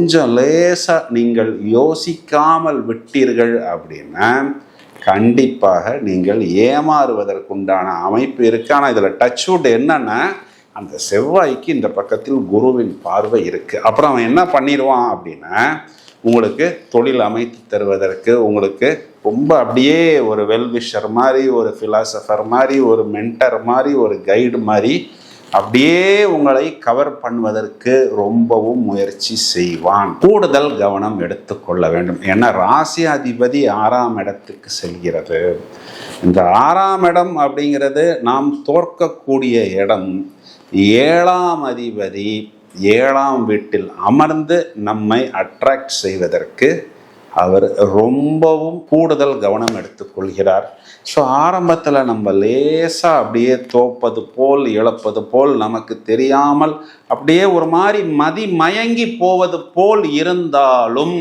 கொஞ்சம் லேசாக நீங்கள் யோசிக்காமல் விட்டீர்கள் அப்படின்னா கண்டிப்பாக நீங்கள் ஏமாறுவதற்குண்டான அமைப்பு இருக்கு. ஆனால் இதில் டச் வுட் என்னன்னா அந்த செவ்வாய்க்கு இந்த பக்கத்தில் குருவின் பார்வை இருக்குது அப்புறம் அவன் என்ன பண்ணிடுவான் அப்படின்னா உங்களுக்கு தொழில் அமைத்து தருவதற்கு உங்களுக்கு ரொம்ப அப்படியே ஒரு வெல்விஷர் மாதிரி ஒரு ஃபிலாசபர் மாதிரி ஒரு மென்டர் மாதிரி ஒரு கைடு மாதிரி அப்படியே உங்களை கவர் பண்ணுவதற்கு ரொம்பவும் முயற்சி செய்வான். கூடுதல் கவனம் எடுத்துக்கொள்ள வேண்டும். ஏன்னா ராசியாதிபதி ஆறாம் இடத்துக்கு செல்கிறது. இந்த ஆறாம் இடம் அப்படிங்கிறது நாம் தோற்கக்கூடிய இடம். ஏழாம் அதிபதி ஏழாம் வீட்டில் அமர்ந்து நம்மை அட்ராக்ட் செய்வதற்கு அவர் ரொம்பவும் கூடுதல் கவனம் எடுத்துக்கொள்கிறார். ஸோ ஆரம்பத்தில் நம்ம லேசாக அப்படியே தோப்பது போல் இழப்பது போல் நமக்கு தெரியாமல் அப்படியே ஒரு மாதிரி மதி மயங்கி போவது போல் இருந்தாலும்